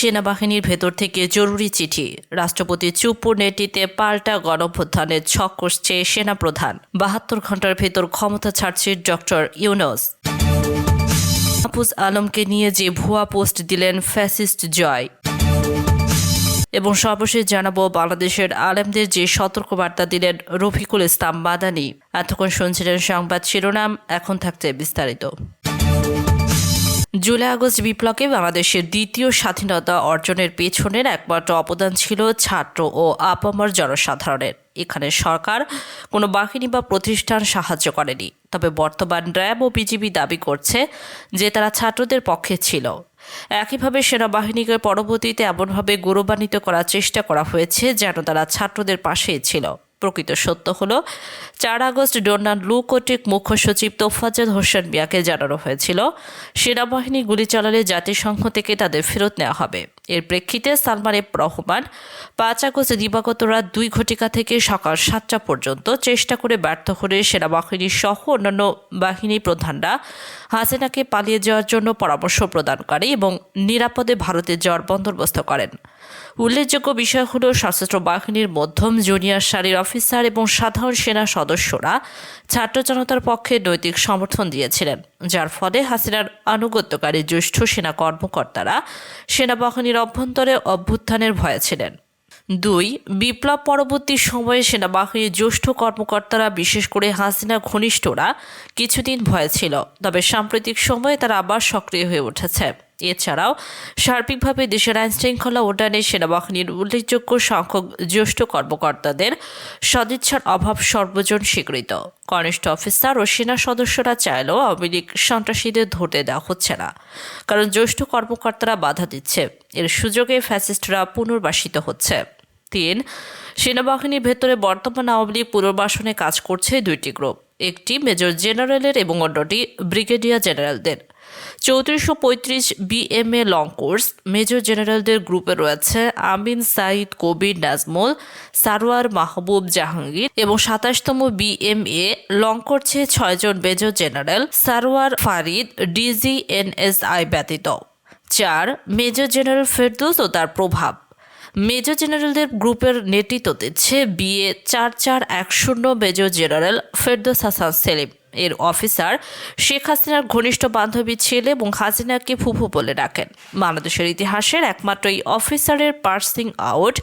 সেনাবাহিনীর ভেতর থেকে জরুরি চিঠি। রাষ্ট্রপতি চুপ্পুর নেতৃত্বে পাল্টা গণভ্যুত্থানের ছক কষছে সেনাপ্রধান। বাহাত্তর ঘণ্টার ভেতর ক্ষমতা ছাড়ছে ডক্টর ইউনুস। মাহফুজ আলমকে নিয়ে যে ভুয়া পোস্ট দিলেন ফ্যাসিস্ট জয়। এবং সর্বশেষ জানাব, বাংলাদেশের আলেমদের যে সতর্কবার্তা দিলেন রফিকুল ইসলাম মাদানি। এতক্ষণ শুনছিলেন সংবাদ শিরোনাম, এখন থাকছে বিস্তারিত। জুলাই আগস্ট বিপ্লবে বাংলাদেশের দ্বিতীয় স্বাধীনতা অর্জনের পেছনের একমাত্র অবদান ছিল ছাত্র ও আপামর জনসাধারণের। এখানে সরকার কোনো বাহিনী বা প্রতিষ্ঠান সাহায্য করেনি, তবে বর্তমান র্যাব ও বিজিবি দাবি করছে যে তারা ছাত্রদের পক্ষে ছিল। একইভাবে সেনাবাহিনীকে পরবর্তীতে এমনভাবে গৌরবান্বিত করার চেষ্টা করা হয়েছে যেন তারা ছাত্রদের পাশেই ছিল। প্রকৃত সত্য হলো, চার আগস্ট ডোনাল্ড লু কর্তৃক মুখ্য সচিব তোফাজ্জল হোসেন মিয়াকে জানানো হয়েছিল, সেনাবাহিনী গুলি চালালে জাতিসংঘ থেকে তাদের ফেরত নেওয়া হবে। এর প্রেক্ষিতে সালমান এফ রহমান পাঁচ আগস্ট দিবাগত রাত দুই ঘটিকা থেকে সকাল সাতটা পর্যন্ত চেষ্টা করে ব্যর্থ করে সেনাবাহিনী সহ অন্যান্য বাহিনী প্রধানরা হাসিনাকে পালিয়ে যাওয়ার জন্য পরামর্শ প্রদান করে এবং নিরাপদে ভারতে যাওয়ার বন্দোবস্ত করেন। উল্লেখযোগ্য বিষয় হল সশস্ত্র বাহিনীর মধ্যম জুনিয়র সারির অফিসার এবং সাধারণ সেনা সদস্যরা ছাত্র জনতার পক্ষে নৈতিক সমর্থন দিয়েছিলেন, যার ফলে হাসিনার আনুগত্যকারী জ্যেষ্ঠ সেনা কর্মকর্তারা সেনাবাহিনীর অভ্যন্তরে অভ্যুত্থানের ভয়ে ছিলেন। দুই, বিপ্লব পরবর্তী সময়ে সেনাবাহিনীর জ্যেষ্ঠ কর্মকর্তারা, বিশেষ করে হাসিনা ঘনিষ্ঠরা, কিছুদিন ভয়ে ছিল, তবে সাম্প্রতিক সময়ে তারা আবার সক্রিয় হয়ে উঠেছে। এছাড়াও সার্বিকভাবে দেশের আইন শৃঙ্খলা উন্নয়নে সেনাবাহিনীর উল্লেখযোগ্য সংখ্যক জ্যেষ্ঠ কর্মকর্তাদের সদিচ্ছার অভাব সর্বজন স্বীকৃত। কনিষ্ঠ অফিসার ও সেনা সদস্যরা চাইলেও আওয়ামী লীগ সন্ত্রাসীদের ধরতে দেওয়া হচ্ছে না, কারণ জ্যেষ্ঠ কর্মকর্তারা বাধা দিচ্ছে। এর সুযোগে ফ্যাসিস্টরা পুনর্বাসিত হচ্ছে। তিন, সেনাবাহিনীর ভেতরে বর্তমান আওয়ামী লীগ পুনর্বাসনে কাজ করছে দুইটি গ্রুপ। একটি মেজর জেনারেলের এবং অন্যটি ব্রিগেডিয়ার জেনারেলদের। চৌত্রিশশো পঁয়ত্রিশ বিএমএ লং কোর্স মেজর জেনারেলদের গ্রুপে রয়েছে আমিন সাইদ কবির নাজমুল, সারোয়ার মাহবুব জাহাঙ্গীর এবং সাতাশতম বিএমএ লং করছে ছয়জন major general Sarwar Farid DGNSI ব্যতীত। চার মেজর জেনারেল ফেরদৌস ও তার প্রভাব। মেজর জেনারেলদের গ্রুপের নেতৃত্ব দিচ্ছে বিএ চার চার এক শূন্য মেজর জেনারেল ফেরদৌস হাসান সেলিম। এর অফিসার শেখ হাসিনার ঘনিষ্ঠ বান্ধবী ছেলে এবং হাসিনাকে ফুফু বলে ডাকেন। বাংলাদেশের ইতিহাসের একমাত্র এই অফিসারের পার্সিং আউট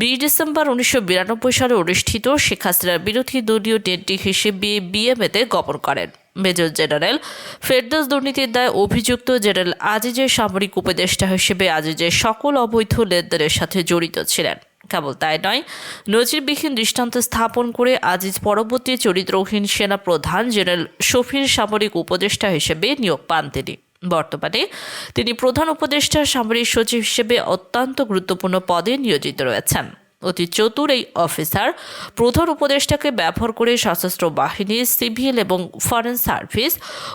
বিশ ডিসেম্বর উনিশশো বিরানব্বই সালে অনুষ্ঠিত শেখ হাসিনার বিরোধী দলীয় নেত্রী হিসেবে বিএমএতে গমন করেন। মেজর জেনারেল ফেরদৌস দুর্নীতির দায় অভিযুক্ত জেনারেল আজিজের সামরিক উপদেষ্টা হিসেবে আজিজের সকল অবৈধ লেনদেনের সাথে জড়িত ছিলেন। কেবল তাই নয়, নজিরবিহীন দৃষ্টান্ত স্থাপন করে আজিজ পরবর্তী চরিত্রহীন সেনা প্রধান জেনারেল শফির সামরিক উপদেষ্টা হিসেবে নিয়োগ পান তিনি। বর্তমানে তিনি প্রধান উপদেষ্টার সামরিক সচিব হিসেবে অত্যন্ত গুরুত্বপূর্ণ পদে নিয়োজিত রয়েছেন। অতি চতুর এই অফিসার প্রধান উপদেষ্টাকে ব্যবহার করে সশস্ত্র বাহিনী, সিভিল এবং ফরেন সার্ভিস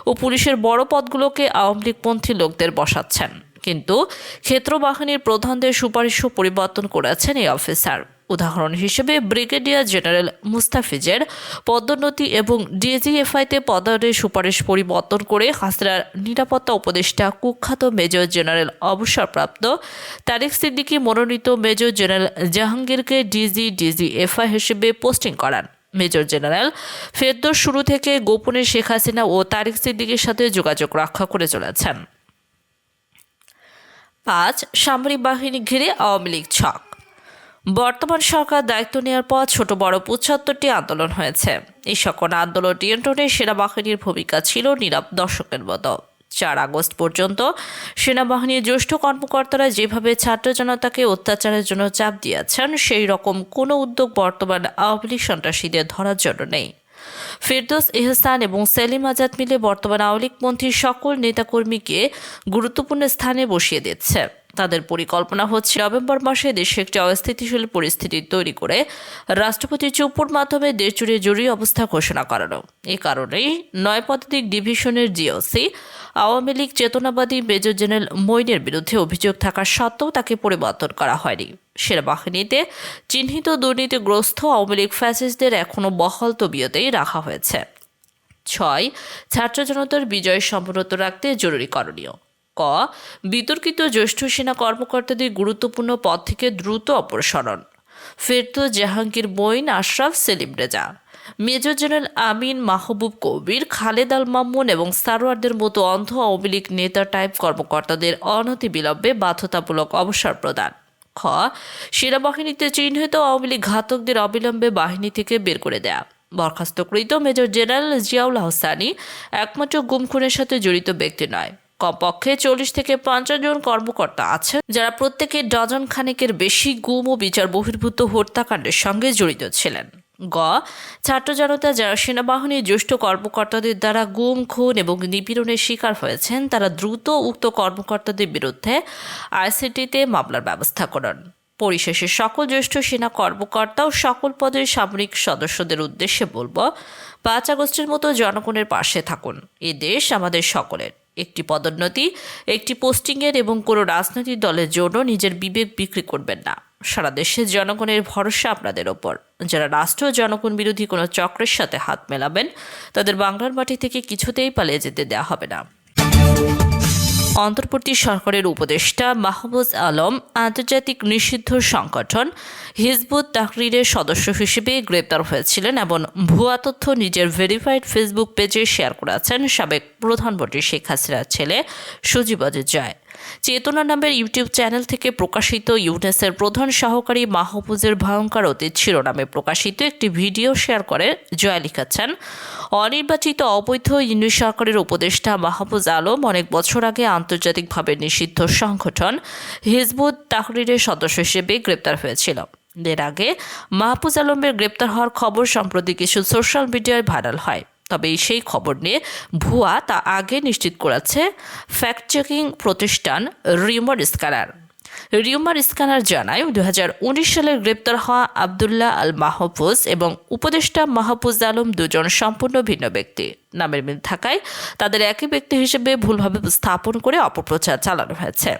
ও পুলিশের বড় পদগুলোকে আওয়ামী লীগপন্থী লোকদের বসাচ্ছেন। কিন্তু ক্ষেত্র বাহিনীর প্রধানদের সুপারিশও পরিবর্তন করেছেন এই অফিসার। উদাহরণ হিসেবে ব্রিগেডিয়ার জেনারেল মুস্তাফিজের পদোন্নতি এবং ডিজিএফআইতে পদায়নের সুপারিশ পরিবর্তন করে হাসরার নিরাপত্তা উপদেষ্টা কুখ্যাত মেজর জেনারেল অবসরপ্রাপ্ত তারেক সিদ্দিকী মনোনীত মেজর জেনারেল জাহাঙ্গীরকে ডিজি ডিজিএফআই হিসেবে পোস্টিং করান। মেজর জেনারেল ফেরদোস শুরু থেকে গোপনে শেখ হাসিনা ও তারিক সিদ্দিকের সাথে যোগাযোগ রক্ষা করে চলেছেন। পাঁচ, সামরিক বাহিনী ঘিরে আওয়ামী লীগ ছক। বর্তমান সরকার দায়িত্ব নেওয়ার পর ছোট বড় পঁচাত্তরটি আন্দোলন হয়েছে। এই সকল আন্দোলন নিয়ন্ত্রণে সেনাবাহিনীর ভূমিকা ছিল নীরব দর্শকের মতো। চার আগস্ট পর্যন্ত সেনাবাহিনীর জ্যেষ্ঠ কর্মকর্তারা যেভাবে ছাত্র জনতাকে অত্যাচারের জন্য চাপ দিয়েছেন সেই রকম কোনো উদ্যোগ বর্তমান আওয়ামী লীগ সন্ত্রাসীদের ধরার জন্য নেই। ফেরদৌস এহসান এবং সেলিম আজাদ মিলে বর্তমান আওয়ামী লীগপন্থী সকল নেতাকর্মীকে গুরুত্বপূর্ণ স্থানে বসিয়ে দিচ্ছে। তাদের পরিকল্পনা হচ্ছে নভেম্বর মাসে দেশে একটি অস্থিতিশীল পরিস্থিতি তৈরি করে রাষ্ট্রপতি চুপুর মাধ্যমে দেশ জুড়ে জরুরি অবস্থা ঘোষণা করানো। এ কারণেই নয় পদাতিক ডিভিশনের জিওসি, আওয়ামী লীগ চেতনাবাদী মেজর জেনারেল মইনের বিরুদ্ধে অভিযোগ থাকা সত্ত্বেও তাকে পরিবর্তন করা হয়নি। সেনাবাহিনীতে চিহ্নিত দুর্নীতিগ্রস্ত আওয়ামী লীগ ফ্যাসিস্টদের এখনও বহল তবিয়তেই রাখা হয়েছে। ছয়, ছাত্র জনতার বিজয় সম্পূর্ণত রাখতে জরুরি করণীয়। ক, বিতর্কিত জ্যেষ্ঠ সেনা কর্মকর্তাদের গুরুত্বপূর্ণ পদ থেকে দ্রুত অপসারণ। ফেরত জাহাঙ্গীর বইন আশরাফ, সেলিম রেজা। মেজর জেনারেল আমিন, মাহবুব কবির, খালেদ আল মামুন এবং সারোয়ারদের মতো অন্ধ আওয়ামী লীগ নেতা টাইপ কর্মকর্তাদের অনতি বিলম্বে বাধ্যতামূলক অবসর প্রদান। খ, সেনাবাহিনীতে চিহ্নিত আওয়ামী লীগ ঘাতকদের অবিলম্বে বাহিনী থেকে বের করে দেয়া। বরখাস্তকৃত মেজর জেনারেল জিয়াউল হাসানি একমাত্র গুম খুনের সাথে জড়িত ব্যক্তি নয়। কমপক্ষে চল্লিশ থেকে পঞ্চাশ জন কর্মকর্তা আছেন, যারা প্রত্যেকে ডজন খানেকের বেশি গুম ও বিচার বহির্ভূত হত্যাকাণ্ডের সঙ্গে জড়িত ছিলেন। গ, ছাত্র জনতা যারা সেনাবাহিনীর জ্যেষ্ঠ কর্মকর্তাদের দ্বারা গুম, খুন এবং নিপীড়নের শিকার হয়েছেন, তারা দ্রুত উক্ত কর্মকর্তাদের বিরুদ্ধে আইসিটিতে মামলার ব্যবস্থা করুন। পরিশেষে সকল জ্যেষ্ঠ সেনা কর্মকর্তা ও সকল পদের সামরিক সদস্যদের উদ্দেশ্যে বলব, পাঁচ আগস্টের মতো জনগণের পাশে থাকুন। এ দেশ আমাদের সকলের। একটি পদোন্নতি, একটি পোস্টিংয়ের এবং কোনো রাজনৈতিক দলের জন্য নিজের বিবেক বিক্রি করবেন না। সারা দেশের জনগণের ভরসা আপনাদের ওপর। যারা রাষ্ট্র জনগণ বিরোধী কোনো চক্রের সাথে হাত মেলাবেন, তাদের বাংলার মাটি থেকে কিছুতেই পালিয়ে যেতে দেওয়া হবে না। অন্তর্বর্তী সরকারের উপদেষ্টা মাহবুজ আলম আন্তর্জাতিক নিষিদ্ধ সংগঠন হিজবুত তাকরিরের সদস্য হিসেবে গ্রেপ্তার হয়েছিলেন এবং ভুয়া তথ্য নিজের ভেরিফাইড ফেসবুক পেজে শেয়ার করেছেন সাবেক প্রধানমন্ত্রী শেখ হাসিনার ছেলে সজীব অজিত জয়। চেতনা নামের ইউটিউব চ্যানেল থেকে প্রকাশিত ইউনেসের প্রধান সহকারী মাহফুজের ভয়ঙ্কর অতীত শিরোনামে প্রকাশিত একটি ভিডিও শেয়ার করে জয়া লিখেছেন, অনির্বাচিত অবৈধ ইউনি সরকারের উপদেষ্টা মাহফুজ আলম অনেক বছর আগে আন্তর্জাতিকভাবে নিষিদ্ধ সংগঠন হিজবুত তাহরিরের সদস্য হিসেবে গ্রেপ্তার হয়েছিল। এর আগে মাহফুজ আলমের গ্রেপ্তার হওয়ার খবর সম্প্রতি কিছু সোশ্যাল মিডিয়ায় ভাইরাল হয়। তবে সেই খবর নিয়ে ভুয়া তা আগে নিশ্চিত করেছে ফ্যাক্ট চেকিং প্রতিষ্ঠান রিউমার স্ক্যানার। রিউমার স্ক্যানার জানায় দু হাজার উনিশ সালে গ্রেপ্তার হওয়া আবদুল্লাহ আল মাহফুজ এবং উপদেষ্টা মাহফুজ আলম দুজন সম্পূর্ণ ভিন্ন ব্যক্তি। নামের মিল থাকায় তাদের একই ব্যক্তি হিসেবে ভুলভাবে স্থাপন করে অপপ্রচার চালানো হয়েছে।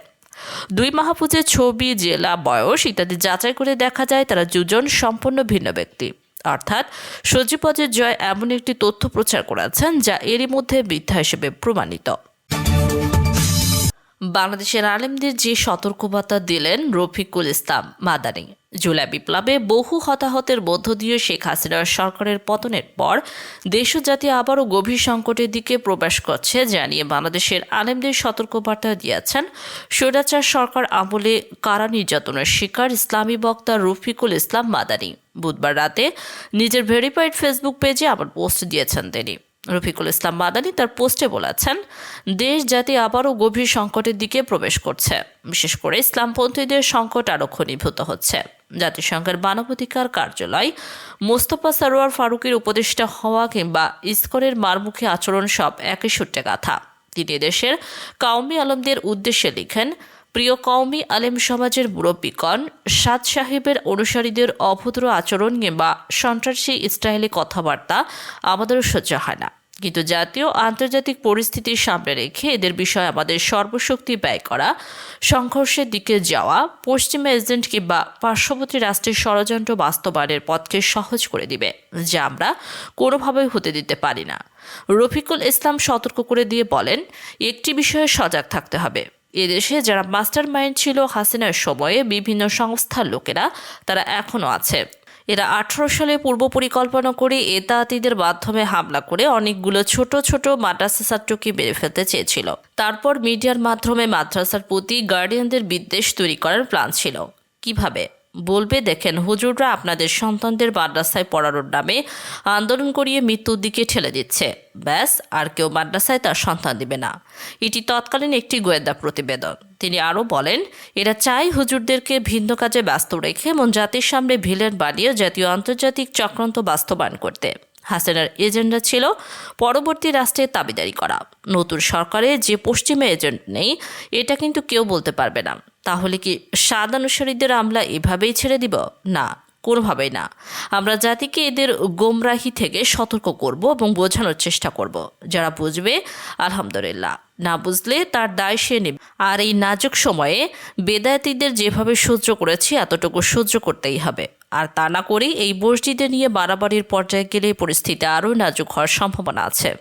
দুই মাহফুজের ছবি, জেলা, বয়স ইত্যাদি যাচাই করে দেখা যায় তারা দুজন সম্পূর্ণ ভিন্ন ব্যক্তি। অর্থাৎ সজীবজের জয় এমন একটি তথ্য প্রচার করেছেন যা এরই মধ্যে মিথ্যা হিসেবে প্রমাণিত। বাংলাদেশের আলেমদের যে সতর্কবার্তা দিলেন রফিকুল ইসলাম মাদানি। জুলাই বিপ্লবে বহু হতাহতের মধ্য দিয়ে শেখ হাসিনার সরকারের পতনের পর দেশ জাতি আবারও গভীর সংকটের দিকে প্রবেশ করছে জানিয়ে বাংলাদেশের আলেমদের সতর্কবার্তা দিয়েছেন স্বৈরাচার সরকার আমলে কারা নির্যাতনের শিকার ইসলামী বক্তা রফিকুল ইসলাম মাদানি। বুধবার রাতে নিজের ভেরিফাইড ফেসবুক পেজে আবার পোস্ট দিয়েছেন তিনি। রফিকুল ইসলাম মাদানি তার পোস্টে বলেছেন, দেশ জাতি আবারও গভীর সংকটের দিকে প্রবেশ করছে, বিশেষ করে ইসলামপন্থীদের সংকট আরও ঘনীভূত হচ্ছে। জাতিসংঘের মানবাধিকার কার্যালয়, মোস্তফা সারোয়ার ফারুকের উপদেষ্টা হওয়া কিংবা ইস্কনের মারমুখী আচরণ সব একই সূত্রে গাথা। তিনি দেশের কাউমি আলমদের উদ্দেশ্যে লিখেন প্রিয় কওমি আলেম সমাজের মুরব্বীগণ সাদ সাহেবের অনুসারীদের অভদ্র আচরণ কিংবা সন্ত্রাসী ইসরায়েলি কথাবার্তা আমাদেরও সহ্য হয় না। কিন্তু জাতীয় আন্তর্জাতিক পরিস্থিতির সামনে রেখে এদের বিষয়ে আমাদের সর্বশক্তি ব্যয় করা, সংঘর্ষের দিকে যাওয়া, পশ্চিমা এজেন্ট কিংবা পার্শ্ববর্তী রাষ্ট্রের ষড়যন্ত্র বাস্তবায়নের পথকে সহজ করে দিবে, যা আমরা কোনোভাবেই হতে দিতে পারি না। রফিকুল ইসলাম সতর্ক করে দিয়ে বলেন, একটি বিষয়ে সজাগ থাকতে হবে। এদেশে যারা মাস্টার মাইন্ড ছিল হাসিনার সময়ে বিভিন্ন সংস্থার লোকেরা, তারা এখনও আছে। এরা আঠারো সালে পূর্ব পরিকল্পনা করে এতাতিদের মাধ্যমে হামলা করে অনেকগুলো ছোট ছোট মাদ্রাসা ছাত্রকে মেরে ফেলতে চেয়েছিল। তারপর মিডিয়ার মাধ্যমে মাদ্রাসার প্রতি গার্ডিয়ানদের বিদ্বেষ তৈরি করার প্ল্যান ছিল। কীভাবে? বলবে, দেখেন, হুজুররা আপনাদের সন্তানদের মাদ্রাসায় পড়ানোর নামে আন্দোলন করিয়ে মৃত্যুর দিকে ঠেলে দিচ্ছে। ব্যাস, আর কেউ মাদ্রাসায় তার সন্তান দিবে না। এটি তৎকালীন একটি গোয়েন্দা প্রতিবেদন। তিনি আরও বলেন, এরা চাই হুজুরদেরকে ভিন্ন কাজে ব্যস্ত রেখে এবং জাতির সামনে ভিলেন বানিয়ে জাতীয় আন্তর্জাতিক চক্রান্ত বাস্তবায়ন করতে। হাসিনার এজেন্ডা ছিল পরবর্তী রাষ্ট্রের দাবিদারি করা। নতুন সরকারে যে পশ্চিমা এজেন্ট নেই, এটা কিন্তু কেউ বলতে পারবে না। তাহলে কি সাদ অনুসারীদের আমরা এভাবেই ছেড়ে দিব? না, কোনোভাবেই না। আমরা জাতিকে এদের গোমরাহি থেকে সতর্ক করব এবং বোঝানোর চেষ্টা করব। যারা বুঝবে, আলহামদুলিল্লাহ। না বুঝলে তার দায় সে নেবে। আর এই নাজুক সময়ে বেদায়াতিদের যেভাবে সহ্য করেছি, এতটুকু সহ্য করতেই হবে। আর তা না করে এই মসজিদে নিয়ে বাড়াবাড়ির পর্যায়ে গেলে পরিস্থিতি আরও নাজুক হওয়ার সম্ভাবনা আছে।